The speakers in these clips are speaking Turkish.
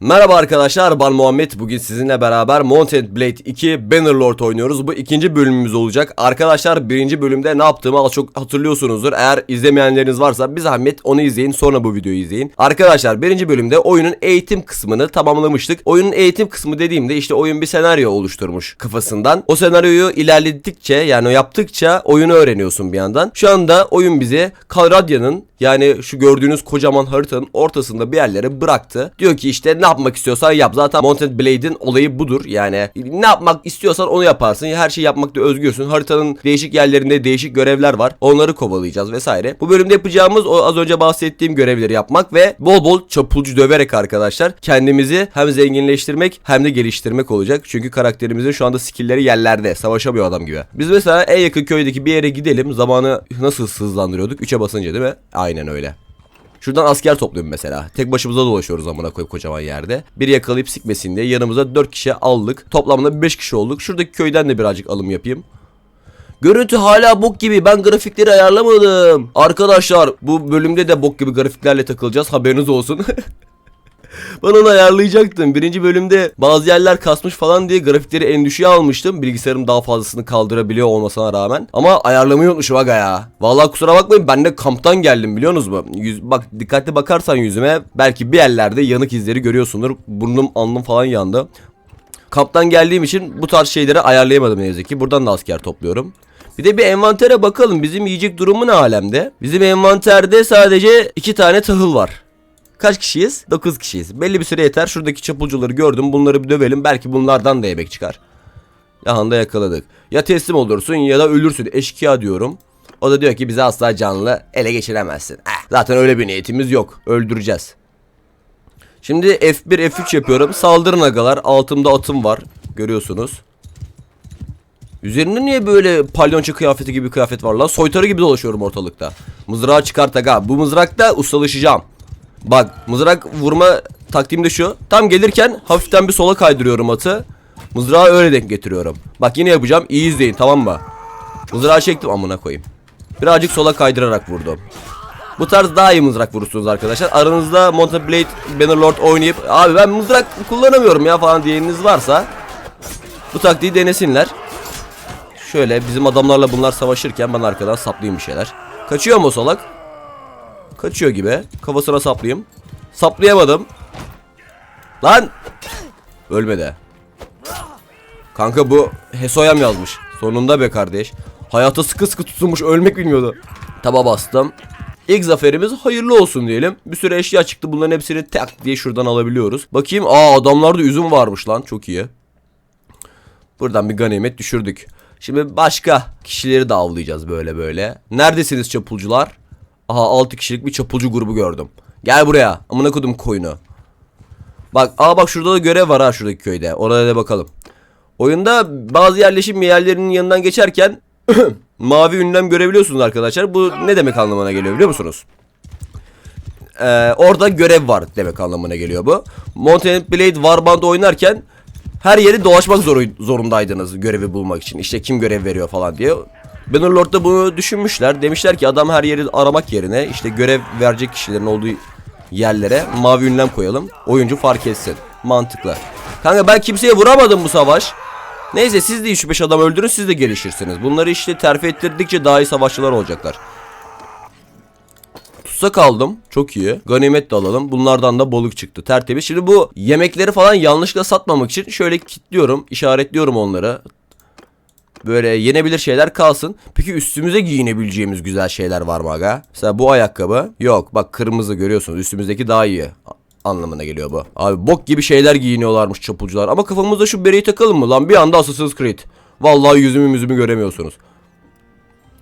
Merhaba arkadaşlar ben Muhammed. Bugün sizinle beraber Mountain Blade 2 Bannerlord oynuyoruz. Bu ikinci bölümümüz olacak. Arkadaşlar birinci bölümde ne yaptığımı az çok hatırlıyorsunuzdur. Eğer izlemeyenleriniz varsa bir zahmet onu izleyin sonra bu videoyu izleyin. Arkadaşlar birinci bölümde oyunun eğitim kısmını tamamlamıştık. Oyunun eğitim kısmı dediğimde işte oyun bir senaryo oluşturmuş kafasından. O senaryoyu ilerledikçe yani yaptıkça oyunu öğreniyorsun bir yandan. Şu anda oyun bize Kalradya'nın yani şu gördüğünüz kocaman haritanın ortasında bir yerlere bıraktı. Diyor ki işte ne yapmak istiyorsan yap. Zaten Mountain Blade'in olayı budur. Yani ne yapmak istiyorsan onu yaparsın. Her şeyi yapmakta özgürsün. Haritanın değişik yerlerinde değişik görevler var. Onları kovalayacağız vesaire. Bu bölümde yapacağımız o az önce bahsettiğim görevleri yapmak ve bol bol çapulcu döverek arkadaşlar kendimizi hem zenginleştirmek hem de geliştirmek olacak. Çünkü karakterimizin şu anda skillleri yerlerde. Savaşamıyor adam gibi. Biz mesela en yakın köydeki bir yere gidelim. Zamanı nasıl hızlandırıyorduk? 3'e basınca değil mi? Aynen öyle. Şuradan asker topluyorum mesela. Tek başımıza dolaşıyoruz amına koyup kocaman yerde. Biri yakalayıp sikmesin diye yanımıza 4 kişi aldık. Toplamda 5 kişi olduk. Şuradaki köyden de birazcık alım yapayım. Görüntü hala bok gibi. Ben grafikleri ayarlamadım. Arkadaşlar bu bölümde de bok gibi grafiklerle takılacağız. Haberiniz olsun. Ben onu ayarlayacaktım. Birinci bölümde bazı yerler kasmış falan diye grafikleri en düşüğe almıştım. Bilgisayarım daha fazlasını kaldırabiliyor olmasına rağmen. Ama ayarlamayı unutmuşum aga ya. Vallahi kusura bakmayın ben de kamptan geldim biliyorsunuz mu? Yüz, bak dikkatli bakarsan yüzüme belki bir yerlerde yanık izleri görüyorsundur. Burnum alnım falan yandı. Kamptan geldiğim için bu tarz şeyleri ayarlayamadım ne yazık ki. Buradan da asker topluyorum. Bir de bir envantere bakalım. Bizim yiyecek durumu ne alemde? Bizim envanterde sadece iki tane tahıl var. Kaç kişiyiz? 9 kişiyiz. Belli bir süre yeter. Şuradaki çapulcuları gördüm. Bunları bir dövelim. Belki bunlardan da yemek çıkar. Yahanda yakaladık. Ya teslim olursun ya da ölürsün. Eşkıya diyorum. O da diyor ki bizi asla canlı ele geçiremezsin. Eh, zaten öyle bir niyetimiz yok. Öldüreceğiz. Şimdi F1 F3 yapıyorum. Saldırın agalar. Altımda atım var. Görüyorsunuz. Üzerinde niye böyle palyonço kıyafeti gibi kıyafet var lan? Soytarı gibi dolaşıyorum ortalıkta. Mızrağı çıkart aga. Bu mızrakta ustalaşacağım. Bak mızrak vurma taktiğim de şu. Tam gelirken hafiften bir sola kaydırıyorum atı. Mızrağı öyle denk getiriyorum. Bak yine yapacağım. İyi izleyin tamam mı? Mızrağı çektim amına koyayım. Birazcık sola kaydırarak vurdum. Bu tarz daha iyi mızrak vurursunuz arkadaşlar. Aranızda Mountain Blade Bannerlord oynayıp abi ben mızrak kullanamıyorum ya falan diyeniniz varsa bu taktiği denesinler. Şöyle bizim adamlarla bunlar savaşırken ben arkadan saplayayım bir şeyler. Kaçıyor mu o salak? Kaçıyor gibi. Kafasına saplayayım. Saplayamadım. Lan! Ölmedi. Kanka bu Hesoyam yazmış. Sonunda be kardeş. Hayata sıkı sıkı tutunmuş ölmek bilmiyordu. Taba bastım. İlk zaferimiz hayırlı olsun diyelim. Bir sürü eşya çıktı. Bunların hepsini tak diye şuradan alabiliyoruz. Bakayım. Aa adamlarda üzüm varmış lan. Çok iyi. Buradan bir ganimet düşürdük. Şimdi başka kişileri de avlayacağız böyle böyle. Neredesiniz çapulcular? Aha 6 kişilik bir çapulcu grubu gördüm. Gel buraya. Amına kodum koyunu. Bak aa bak şurada da görev var ha şuradaki köyde. Oraya da bakalım. Oyunda bazı yerleşim yerlerinin yanından geçerken mavi ünlem görebiliyorsunuz arkadaşlar. Bu ne demek anlamına geliyor biliyor musunuz? Ee, orada görev var demek anlamına geliyor bu. Mountain Blade Warband oynarken her yeri dolaşmak zoru- zorundaydınız görevi bulmak için. İşte kim görev veriyor falan diye. Bannerlord'da bunu düşünmüşler. Demişler ki adam her yeri aramak yerine işte görev verecek kişilerin olduğu yerlere mavi ünlem koyalım. Oyuncu fark etsin. Mantıklı. Kanka ben kimseye vuramadım bu savaş. Neyse siz de 3-5 adam öldürün siz de gelişirsiniz. Bunları işte terfi ettirdikçe daha iyi savaşçılar olacaklar. Tutsak aldım. Çok iyi. Ganimet de alalım. Bunlardan da boluk çıktı. Tertemiz. Şimdi bu yemekleri falan yanlışlıkla satmamak için şöyle kilitliyorum. işaretliyorum onları. Böyle yenebilir şeyler kalsın. Peki üstümüze giyinebileceğimiz güzel şeyler var mı aga? Mesela bu ayakkabı. Yok bak kırmızı görüyorsunuz. Üstümüzdeki daha iyi. Anlamına geliyor bu. Abi bok gibi şeyler giyiniyorlarmış çapulcular. Ama kafamızda şu bereyi takalım mı lan? Bir anda Assassin's Creed. Vallahi yüzümü yüzümü göremiyorsunuz.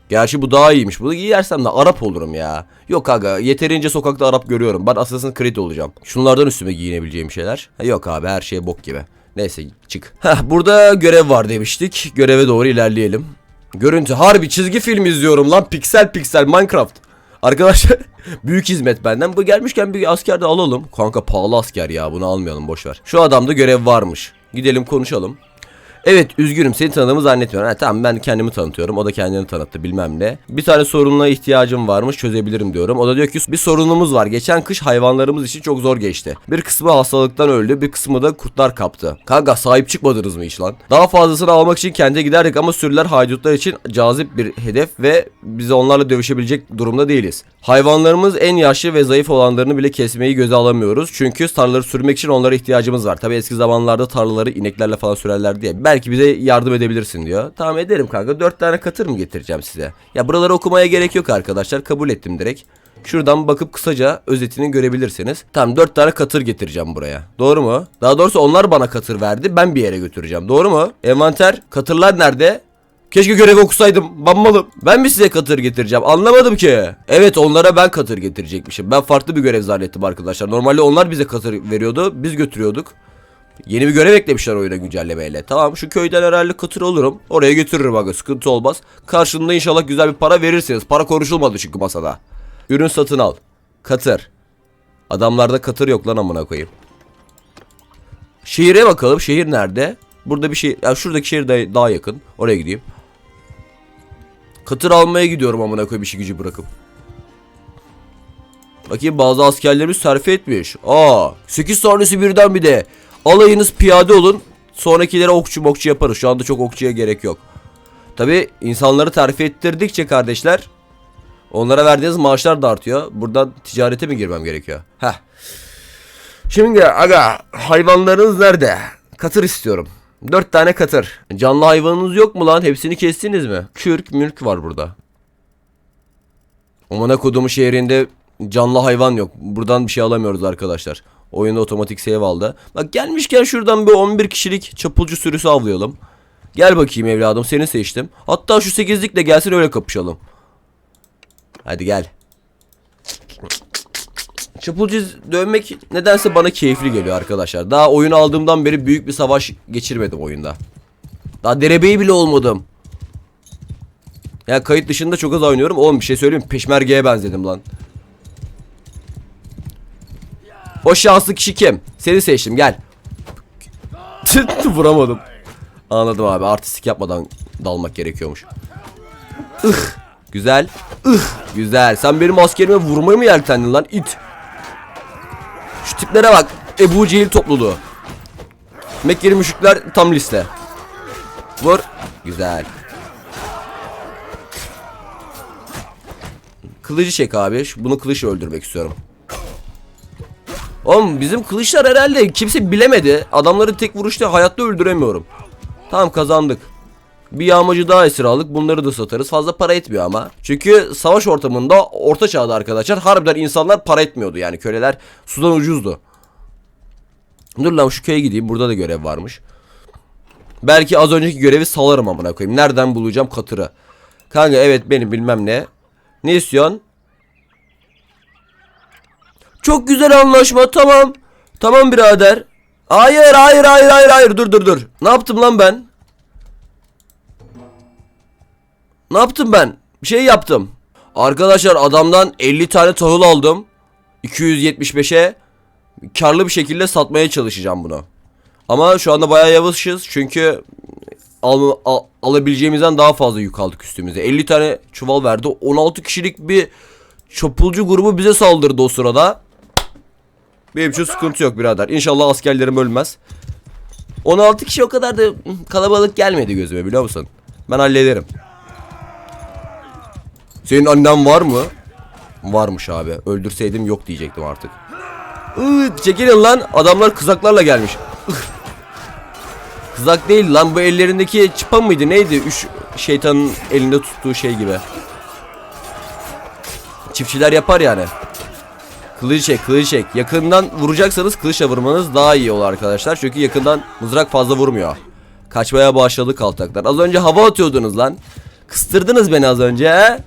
Gerçi bu daha iyiymiş. Bunu giyersem de Arap olurum ya. Yok aga yeterince sokakta Arap görüyorum. Ben Assassin's Creed olacağım. Şunlardan üstüme giyinebileceğim şeyler. Yok abi her şey bok gibi. Neyse çık. Heh, burada görev var demiştik. Göreve doğru ilerleyelim. Görüntü harbi çizgi film izliyorum lan. Piksel piksel Minecraft. Arkadaşlar büyük hizmet benden. Bu gelmişken bir asker de alalım. Kanka pahalı asker ya bunu almayalım boş ver. Şu adamda görev varmış. Gidelim konuşalım. Evet üzgünüm seni tanıdığımı zannetmiyorum. Ha, tamam ben kendimi tanıtıyorum. O da kendini tanıttı bilmem ne. Bir tane sorunla ihtiyacım varmış çözebilirim diyorum. O da diyor ki bir sorunumuz var. Geçen kış hayvanlarımız için çok zor geçti. Bir kısmı hastalıktan öldü. Bir kısmı da kurtlar kaptı. Kanka sahip çıkmadınız mı hiç lan? Daha fazlasını almak için kendi giderdik ama sürüler haydutlar için cazip bir hedef ve biz onlarla dövüşebilecek durumda değiliz. Hayvanlarımız en yaşlı ve zayıf olanlarını bile kesmeyi göze alamıyoruz. Çünkü tarlaları sürmek için onlara ihtiyacımız var. Tabi eski zamanlarda tarlaları ineklerle falan sürerler diye. Belki bize yardım edebilirsin diyor. Tamam ederim kanka. Dört tane katır mı getireceğim size? Ya buraları okumaya gerek yok arkadaşlar. Kabul ettim direkt. Şuradan bakıp kısaca özetini görebilirsiniz. Tamam 4 tane katır getireceğim buraya. Doğru mu? Daha doğrusu onlar bana katır verdi. Ben bir yere götüreceğim. Doğru mu? Envanter katırlar nerede? Keşke görevi okusaydım. Ben malım. Ben mi size katır getireceğim? Anlamadım ki. Evet onlara ben katır getirecekmişim. Ben farklı bir görev zannettim arkadaşlar. Normalde onlar bize katır veriyordu. Biz götürüyorduk. Yeni bir görev eklemişler oyuna güncellemeyle. Tamam şu köyden herhalde katır olurum. Oraya götürürüm aga sıkıntı olmaz. Karşılığında inşallah güzel bir para verirsiniz. Para konuşulmadı çünkü masada. Ürün satın al. Katır. Adamlarda katır yok lan amına koyayım. Şehire bakalım. Şehir nerede? Burada bir şey. Ya şuradaki şehir daha yakın. Oraya gideyim. Katır almaya gidiyorum amına koyayım işi gücü bırakıp. Bakayım bazı askerlerimiz terfi etmiş. Aa, 8 tanesi birden bir de. Alayınız piyade olun. Sonrakilere okçu mokçu yaparız. Şu anda çok okçuya gerek yok. Tabi insanları terfi ettirdikçe kardeşler onlara verdiğiniz maaşlar da artıyor. Buradan ticarete mi girmem gerekiyor? Heh. Şimdi aga hayvanlarınız nerede? Katır istiyorum. Dört tane katır. Canlı hayvanınız yok mu lan? Hepsini kestiniz mi? Kürk mülk var burada. Amına kodumu şehrinde canlı hayvan yok. Buradan bir şey alamıyoruz arkadaşlar. Oyunda otomatik save aldı. Bak gelmişken şuradan bir 11 kişilik çapulcu sürüsü avlayalım. Gel bakayım evladım seni seçtim. Hatta şu 8'likle gelsin öyle kapışalım. Hadi gel. Çapulcu dövmek nedense bana keyifli geliyor arkadaşlar. Daha oyun aldığımdan beri büyük bir savaş geçirmedim oyunda. Daha derebeyi bile olmadım. Ya kayıt dışında çok az oynuyorum. Oğlum bir şey söyleyeyim? Peşmergeye benzedim lan. O şanslı kişi kim? Seni seçtim gel. Vuramadım. Anladım abi artistik yapmadan dalmak gerekiyormuş. Ih, güzel. Ih, güzel. Sen benim askerime vurmayı mı yeltendin lan it? Şu tiplere bak. Ebu Cehil topluluğu. Mekkeli müşrikler tam liste. Vur. Güzel. Kılıcı çek abi. Bunu kılıçla öldürmek istiyorum. Oğlum bizim kılıçlar herhalde kimse bilemedi. Adamları tek vuruşta hayatta öldüremiyorum. Tamam kazandık. Bir yağmacı daha esir aldık. Bunları da satarız. Fazla para etmiyor ama. Çünkü savaş ortamında orta çağda arkadaşlar harbiden insanlar para etmiyordu. Yani köleler sudan ucuzdu. Dur lan şu köye gideyim. Burada da görev varmış. Belki az önceki görevi salarım amına koyayım. Nereden bulacağım katırı? Kanka evet benim bilmem ne. Ne istiyorsun? Çok güzel anlaşma tamam. Tamam birader. Hayır hayır hayır hayır hayır dur dur dur. Ne yaptım lan ben? Ne yaptım ben? Bir şey yaptım. Arkadaşlar adamdan 50 tane tahıl aldım. 275'e karlı bir şekilde satmaya çalışacağım bunu. Ama şu anda bayağı yavaşız çünkü al, al- alabileceğimizden daha fazla yük aldık üstümüze. 50 tane çuval verdi. 16 kişilik bir çapulcu grubu bize saldırdı o sırada. Benim için sıkıntı yok birader. İnşallah askerlerim ölmez. 16 kişi o kadar da kalabalık gelmedi gözüme biliyor musun? Ben hallederim. Senin annen var mı? Varmış abi. Öldürseydim yok diyecektim artık. Iı, çekilin lan. Adamlar kızaklarla gelmiş. Kızak değil lan bu ellerindeki çıpa mıydı neydi? Üç şeytanın elinde tuttuğu şey gibi. Çiftçiler yapar yani. Kılıcı çek, kılıcı çek. Yakından vuracaksanız kılıçla vurmanız daha iyi olur arkadaşlar. Çünkü yakından mızrak fazla vurmuyor. Kaçmaya başladı kaltaklar. Az önce hava atıyordunuz lan. Kıstırdınız beni az önce?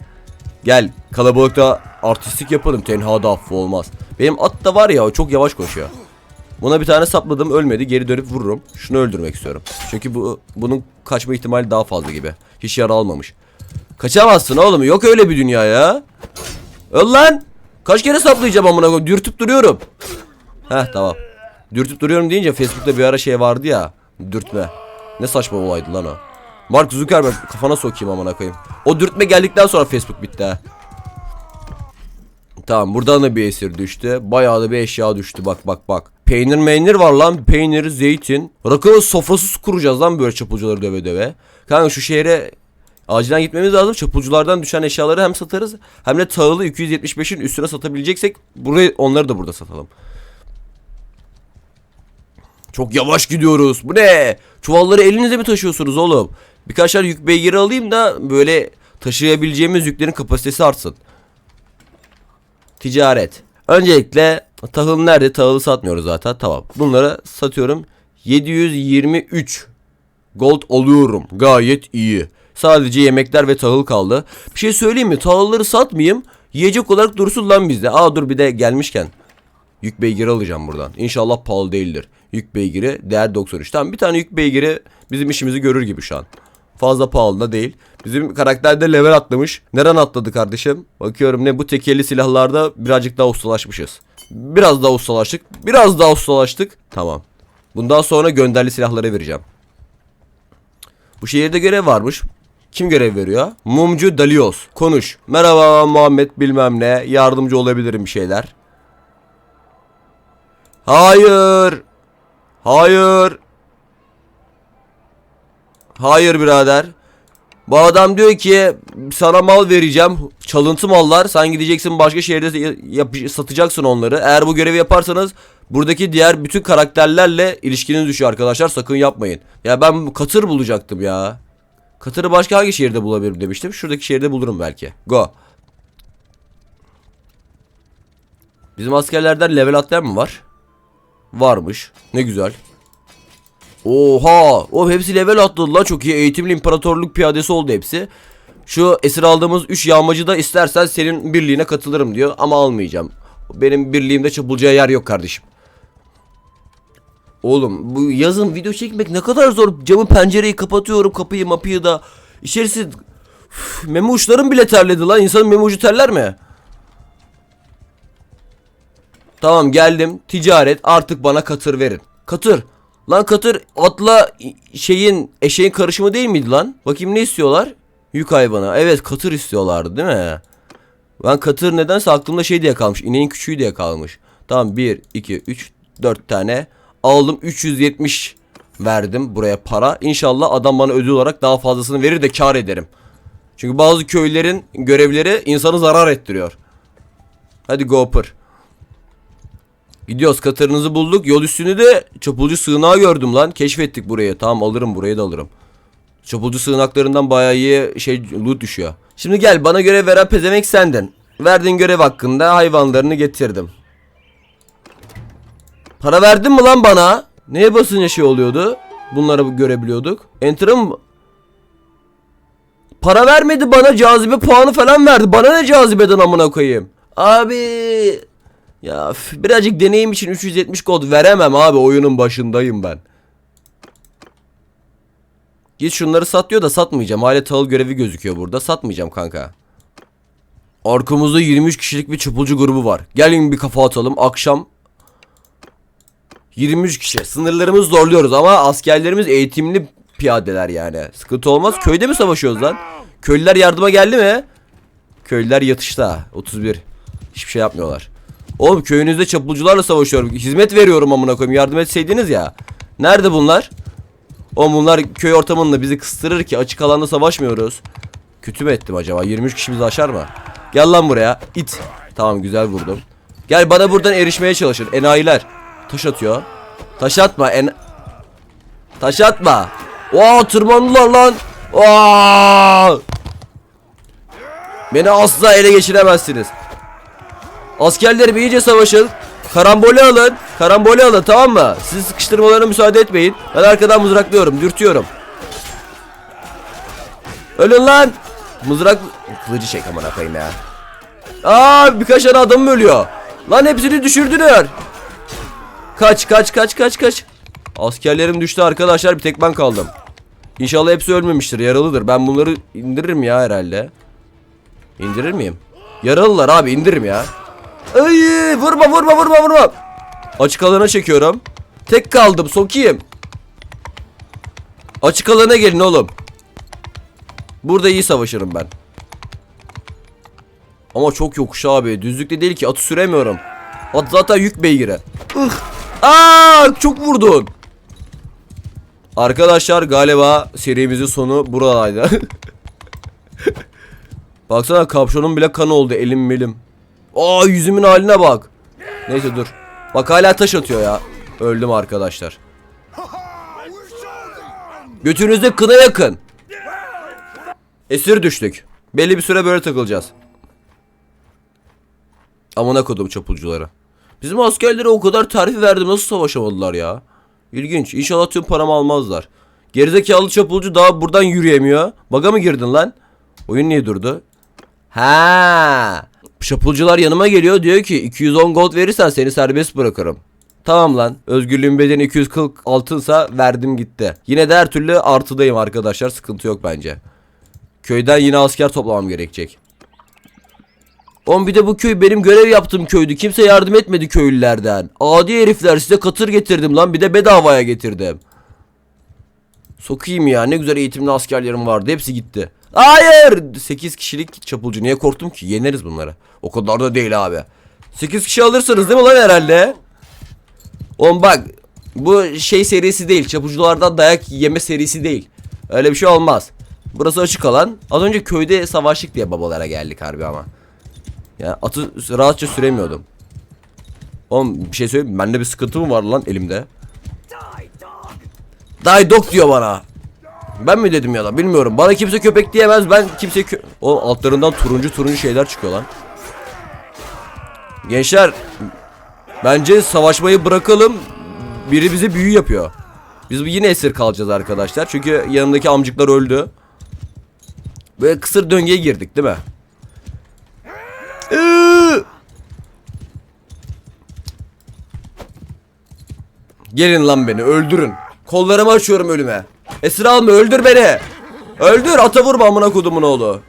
Gel kalabalıkta artistik yapalım. Tenhada affı olmaz. Benim at da var ya çok yavaş koşuyor. Buna bir tane sapladım ölmedi geri dönüp vururum. Şunu öldürmek istiyorum. Çünkü bu bunun kaçma ihtimali daha fazla gibi. Hiç yara almamış. Kaçamazsın oğlum yok öyle bir dünya ya. Öl lan. Kaç kere saplayacağım amına koyayım dürtüp duruyorum. Heh tamam. Dürtüp duruyorum deyince Facebook'ta bir ara şey vardı ya. Dürtme. Ne saçma olaydı lan o. Mark Zuckerberg kafana sokayım amına koyayım. O dürtme geldikten sonra Facebook bitti ha. Tamam buradan da bir esir düştü. Bayağı da bir eşya düştü bak bak bak. Peynir meynir var lan. Peynir, zeytin. Rakı sofrası kuracağız lan böyle çapulcuları döve döve. Kanka şu şehre acilen gitmemiz lazım. Çapulculardan düşen eşyaları hem satarız hem de tahılı 275'in üstüne satabileceksek burayı onları da burada satalım. Çok yavaş gidiyoruz. Bu ne? Çuvalları elinize mi taşıyorsunuz oğlum? Birkaç tane yük beygiri alayım da böyle taşıyabileceğimiz yüklerin kapasitesi artsın. Ticaret. Öncelikle tahıl nerede? Tahılı satmıyoruz zaten. Tamam. Bunları satıyorum. 723 gold alıyorum. Gayet iyi. Sadece yemekler ve tahıl kaldı. Bir şey söyleyeyim mi? Tahılları satmayayım. Yiyecek olarak dursun lan bizde. Aa dur bir de gelmişken. Yük beygiri alacağım buradan. İnşallah pahalı değildir. Yük beygiri değer 93. Tamam bir tane yük beygiri bizim işimizi görür gibi şu an. Fazla pahalı da değil. Bizim karakter de level atlamış. Neren atladı kardeşim? Bakıyorum ne bu tekerli silahlarda birazcık daha ustalaşmışız. Biraz daha ustalaştık. Biraz daha ustalaştık. Tamam. Bundan sonra gönderli silahlara vereceğim. Bu şehirde görev varmış. Kim görev veriyor? Mumcu Dalios. Konuş. Merhaba Muhammed bilmem ne. Yardımcı olabilirim bir şeyler. Hayır. Hayır. Hayır birader. Bu adam diyor ki sana mal vereceğim. Çalıntı mallar. Sen gideceksin başka şehirde satacaksın onları. Eğer bu görevi yaparsanız buradaki diğer bütün karakterlerle ilişkiniz düşüyor arkadaşlar. Sakın yapmayın. Ya ben katır bulacaktım ya. Katırı başka hangi şehirde bulabilirim demiştim. Şuradaki şehirde bulurum belki. Go. Bizim askerlerden level atlayan mı var? Varmış. Ne güzel. Oha! O hepsi level atladı la çok iyi. Eğitimli imparatorluk piyadesi oldu hepsi. Şu esir aldığımız 3 yağmacı da istersen senin birliğine katılırım diyor ama almayacağım. Benim birliğimde çapulacağı yer yok kardeşim. Oğlum bu yazın video çekmek ne kadar zor. Camı pencereyi kapatıyorum kapıyı mapıyı da. İçerisi Üf, meme uçlarım bile terledi lan. İnsanın meme ucu terler mi? Tamam geldim. Ticaret artık bana katır verin. Katır. Lan katır atla şeyin eşeğin karışımı değil miydi lan? Bakayım ne istiyorlar? Yük hayvanı. Evet katır istiyorlardı değil mi? Ben katır nedense aklımda şey diye kalmış. İneğin küçüğü diye kalmış. Tamam 1, 2, 3, 4 tane. Aldım 370 verdim buraya para. İnşallah adam bana ödül olarak daha fazlasını verir de kar ederim. Çünkü bazı köylerin görevleri insanı zarar ettiriyor. Hadi Gopher. Gidiyoruz katırınızı bulduk. Yol üstünü de çapulcu sığınağı gördüm lan. Keşfettik burayı. Tamam alırım burayı da alırım. Çapulcu sığınaklarından bayağı iyi şey loot düşüyor. Şimdi gel bana görev veren pezemek sendin. Verdiğin görev hakkında hayvanlarını getirdim. Para verdin mi lan bana? Neye basınca şey oluyordu? Bunları görebiliyorduk. Enter'a mı? Para vermedi bana cazibe puanı falan verdi. Bana ne cazibeden amına koyayım? Abi ya birazcık deneyim için 370 kod veremem abi oyunun başındayım ben. Git şunları sat diyor da satmayacağım. Hala tahıl görevi gözüküyor burada. Satmayacağım kanka. Arkamızda 23 kişilik bir çapulcu grubu var. Gelin bir kafa atalım. Akşam 23 kişi. Sınırlarımızı zorluyoruz ama askerlerimiz eğitimli piyadeler yani. Sıkıntı olmaz. Köyde mi savaşıyoruz lan? Köylüler yardıma geldi mi? Köylüler yatışta. 31. Hiçbir şey yapmıyorlar. Oğlum köyünüzde çapulcularla savaşıyorum. Hizmet veriyorum amına koyayım. Yardım etseydiniz ya. Nerede bunlar? Oğlum bunlar köy ortamında bizi kıstırır ki açık alanda savaşmıyoruz. Kötü mü ettim acaba? 23 kişi bizi aşar mı? Gel lan buraya. İt. Tamam güzel vurdum. Gel bana buradan erişmeye çalışın. Enayiler. Taş atıyor. Taş atma. En... Taş atma. Oo tırmandılar lan. Oo! Beni asla ele geçiremezsiniz. Askerlerim iyice savaşın. Karambole alın. Karambole alın tamam mı? Sizi sıkıştırmalarına müsaade etmeyin. Ben arkadan mızraklıyorum. Dürtüyorum. Ölün lan. Mızrak... Kılıcı çek amına koyayım ya. Aa birkaç tane adam ölüyor. Lan hepsini düşürdüler. Kaç kaç kaç kaç kaç. Askerlerim düştü arkadaşlar bir tek ben kaldım. İnşallah hepsi ölmemiştir yaralıdır. Ben bunları indiririm ya herhalde. İndirir miyim? Yaralılar abi indiririm ya. Ay vurma vurma vurma vurma. Açık alana çekiyorum. Tek kaldım sokayım. Açık alana gelin oğlum. Burada iyi savaşırım ben. Ama çok yokuş abi. Düzlükte değil ki atı süremiyorum. At zaten yük beygiri. Ih. Aa, çok vurdun. Arkadaşlar galiba serimizin sonu buradaydı. Baksana kapşonun bile kan oldu elim milim. Aa yüzümün haline bak. Neyse dur. Bak hala taş atıyor ya. Öldüm arkadaşlar. Götünüzde kına yakın. Esir düştük. Belli bir süre böyle takılacağız. Amına kodum çapulcuları. Bizim askerlere o kadar terfi verdim nasıl savaşamadılar ya? İlginç. İnşallah tüm paramı almazlar. Gerizekalı çapulcu daha buradan yürüyemiyor. Baga mı girdin lan? Oyun niye durdu? Ha. Çapulcular yanıma geliyor diyor ki 210 gold verirsen seni serbest bırakırım. Tamam lan. Özgürlüğün bedeni 240 altınsa verdim gitti. Yine de her türlü artıdayım arkadaşlar. Sıkıntı yok bence. Köyden yine asker toplamam gerekecek. Oğlum bir de bu köy benim görev yaptığım köydü. Kimse yardım etmedi köylülerden. Adi herifler size katır getirdim lan. Bir de bedavaya getirdim. Sokayım ya. Ne güzel eğitimli askerlerim vardı. Hepsi gitti. Hayır. 8 kişilik çapulcu. Niye korktum ki? Yeneriz bunları. O kadar da değil abi. 8 kişi alırsınız değil mi lan herhalde? Oğlum bak. Bu şey serisi değil. Çapulculardan dayak yeme serisi değil. Öyle bir şey olmaz. Burası açık alan. Az önce köyde savaştık diye babalara geldik harbi ama. Ya atı rahatça süremiyordum. Oğlum bir şey söyleyeyim? Bende bir sıkıntı mı var lan elimde? Die dog diyor bana. Ben mi dedim ya da bilmiyorum. Bana kimse köpek diyemez. Ben kimse kö Oğlum altlarından turuncu turuncu şeyler çıkıyor lan. Gençler bence savaşmayı bırakalım. Biri bize büyü yapıyor. Biz yine esir kalacağız arkadaşlar. Çünkü yanındaki amcıklar öldü. Böyle kısır döngüye girdik değil mi? Gelin lan beni öldürün. Kollarımı açıyorum ölüme. Esir alma öldür beni. Öldür ata vurma amına kodumun oğlu.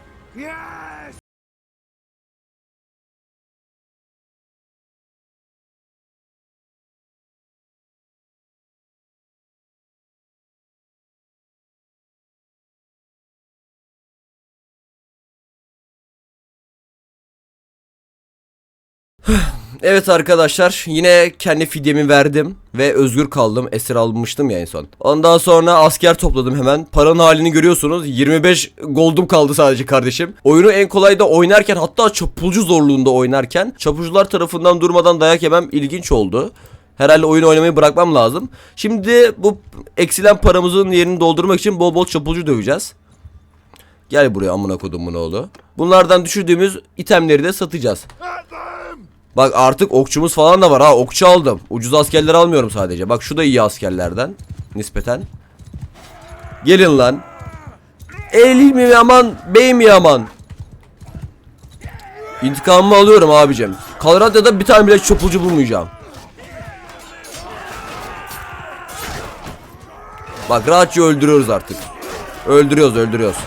Evet arkadaşlar yine kendi fidyemi verdim ve özgür kaldım. Esir almıştım ya en son. Ondan sonra asker topladım hemen. Paranın halini görüyorsunuz. 25 goldum kaldı sadece kardeşim. Oyunu en kolay da oynarken hatta çapulcu zorluğunda oynarken çapulcular tarafından durmadan dayak yemem ilginç oldu. Herhalde oyun oynamayı bırakmam lazım. Şimdi bu eksilen paramızın yerini doldurmak için bol bol çapulcu döveceğiz. Gel buraya amına kodumun oğlu. Bunlardan düşürdüğümüz itemleri de satacağız. Bak artık okçumuz falan da var ha okçu aldım. Ucuz askerler almıyorum sadece. Bak şu da iyi askerlerden nispeten. Gelin lan. El mi yaman bey mi yaman? İntikamımı alıyorum abicim. Kolorado'da bir tane bile çopulcu bulmayacağım. Bak rahatça öldürüyoruz artık. Öldürüyoruz öldürüyoruz.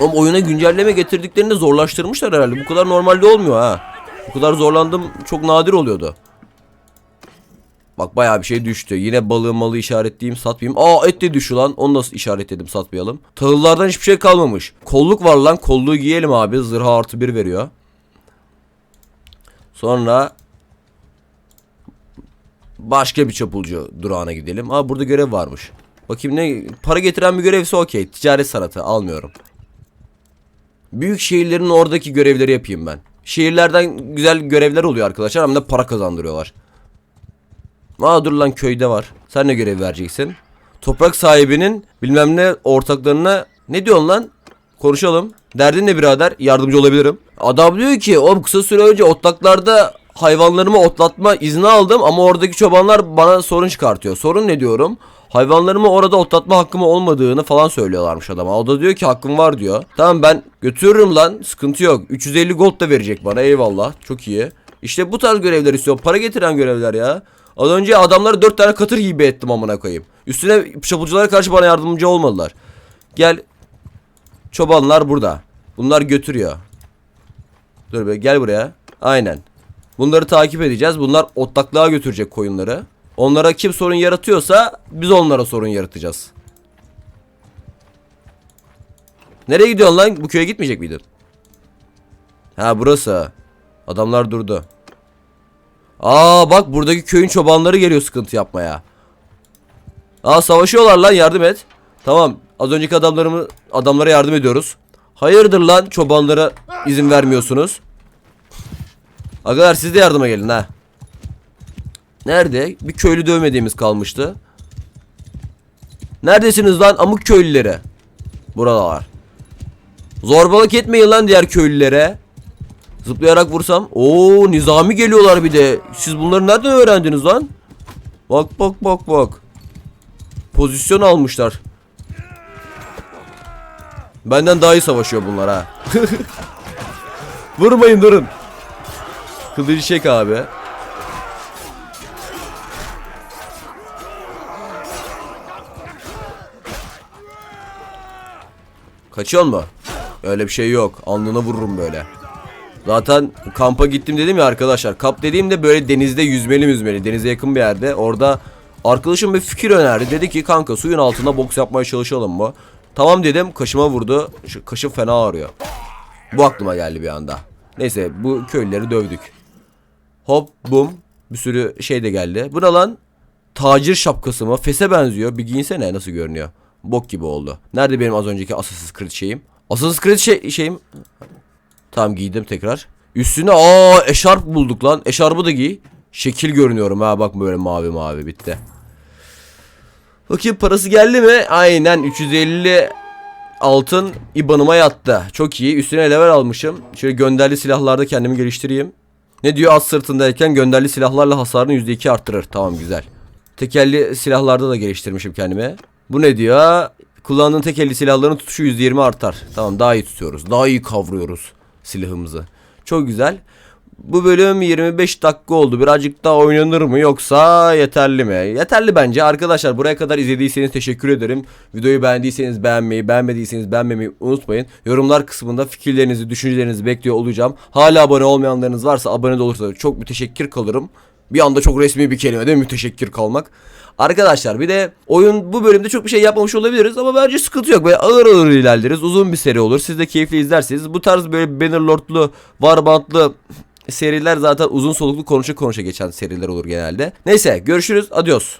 Oğlum oyuna güncelleme getirdiklerinde zorlaştırmışlar herhalde. Bu kadar normalde olmuyor ha. Bu kadar zorlandım çok nadir oluyordu. Bak bayağı bir şey düştü. Yine balığı malı işaretleyeyim satmayayım. Aa et de düşü lan. Onu nasıl işaretledim satmayalım. Tahıllardan hiçbir şey kalmamış. Kolluk var lan. Kolluğu giyelim abi. Zırha artı bir veriyor. Sonra başka bir çapulcu durağına gidelim. Aa burada görev varmış. Bakayım ne para getiren bir görevse okey. Ticaret sanatı almıyorum. Büyük şehirlerin oradaki görevleri yapayım ben. Şehirlerden güzel görevler oluyor arkadaşlar hem de para kazandırıyorlar. Aa dur lan köyde var. Sen ne görev vereceksin? Toprak sahibinin bilmem ne ortaklarına ne diyorsun lan? Konuşalım. Derdin ne birader? Yardımcı olabilirim. Adam diyor ki oğlum kısa süre önce otlaklarda hayvanlarımı otlatma izni aldım ama oradaki çobanlar bana sorun çıkartıyor. Sorun ne diyorum? Hayvanlarımı orada otlatma hakkım olmadığını falan söylüyorlarmış adama. O da diyor ki hakkım var diyor. Tamam ben götürürüm lan sıkıntı yok. 350 gold da verecek bana eyvallah. Çok iyi. İşte bu tarz görevler istiyorum. Para getiren görevler ya. Az önce adamlara 4 tane katır hibe ettim amına koyayım. Üstüne çapulculara karşı bana yardımcı olmadılar. Gel. Çobanlar burada. Bunlar götürüyor. Dur be gel buraya. Aynen. Bunları takip edeceğiz. Bunlar otlaklığa götürecek koyunları. Onlara kim sorun yaratıyorsa biz onlara sorun yaratacağız. Nereye gidiyorsun lan? Bu köye gitmeyecek miydin? Ha burası. Adamlar durdu. Aa bak buradaki köyün çobanları geliyor sıkıntı yapmaya. Aa savaşıyorlar lan yardım et. Tamam az önceki adamlarımı adamlara yardım ediyoruz. Hayırdır lan çobanlara izin vermiyorsunuz. Agalar siz de yardıma gelin ha. Nerede? Bir köylü dövmediğimiz kalmıştı. Neredesiniz lan amık köylüleri? Buralar. Zorbalık etmeyin lan diğer köylülere. Zıplayarak vursam. Oo nizami geliyorlar bir de. Siz bunları nereden öğrendiniz lan? Bak bak bak bak. Pozisyon almışlar. Benden daha iyi savaşıyor bunlar ha. Vurmayın durun. Kılıcı çek abi. Kaçıyor mu? Öyle bir şey yok. Alnına vururum böyle. Zaten kampa gittim dedim ya arkadaşlar. Kamp dediğimde böyle denizde yüzmeli yüzmeli. Denize yakın bir yerde. Orada arkadaşım bir fikir önerdi. Dedi ki kanka suyun altında boks yapmaya çalışalım mı? Tamam dedim. Kaşıma vurdu. Şu kaşım fena ağrıyor. Bu aklıma geldi bir anda. Neyse bu köylüleri dövdük. Hop bum. Bir sürü şey de geldi. Bu ne lan? Tacir şapkası mı? Fese benziyor. Bir giyinsene nasıl görünüyor. Bok gibi oldu. Nerede benim az önceki Assassin's Creed şeyim? Assassin's Creed şey, şeyim. Tamam giydim tekrar. Üstüne aa eşarp bulduk lan. Eşarbı da giy. Şekil görünüyorum ha bak böyle mavi mavi bitti. Bakayım parası geldi mi? Aynen 350 altın IBAN'ıma yattı. Çok iyi. Üstüne level almışım. Şöyle gönderli silahlarda kendimi geliştireyim. Ne diyor az sırtındayken gönderli silahlarla hasarını %2 arttırır. Tamam güzel. Tekelli silahlarda da geliştirmişim kendime. Bu ne diyor? Kullandığın tekelli silahların tutuşu %20 artar. Tamam daha iyi tutuyoruz. Daha iyi kavruyoruz silahımızı. Çok güzel. Bu bölüm 25 dakika oldu. Birazcık daha oynanır mı yoksa yeterli mi? Yeterli bence. Arkadaşlar buraya kadar izlediyseniz teşekkür ederim. Videoyu beğendiyseniz beğenmeyi, beğenmediyseniz beğenmemeyi unutmayın. Yorumlar kısmında fikirlerinizi, düşüncelerinizi bekliyor olacağım. Hala abone olmayanlarınız varsa abone de olursa çok müteşekkir kalırım. Bir anda çok resmi bir kelime değil mi? Müteşekkir kalmak. Arkadaşlar bir de oyun bu bölümde çok bir şey yapmamış olabiliriz ama bence sıkıntı yok. Böyle ağır ağır ilerleriz. Uzun bir seri olur. Siz de keyifli izlersiniz. Bu tarz böyle Bannerlord'lu, Warband'lı seriler zaten uzun soluklu konuşa konuşa geçen seriler olur genelde. Neyse görüşürüz. Adios.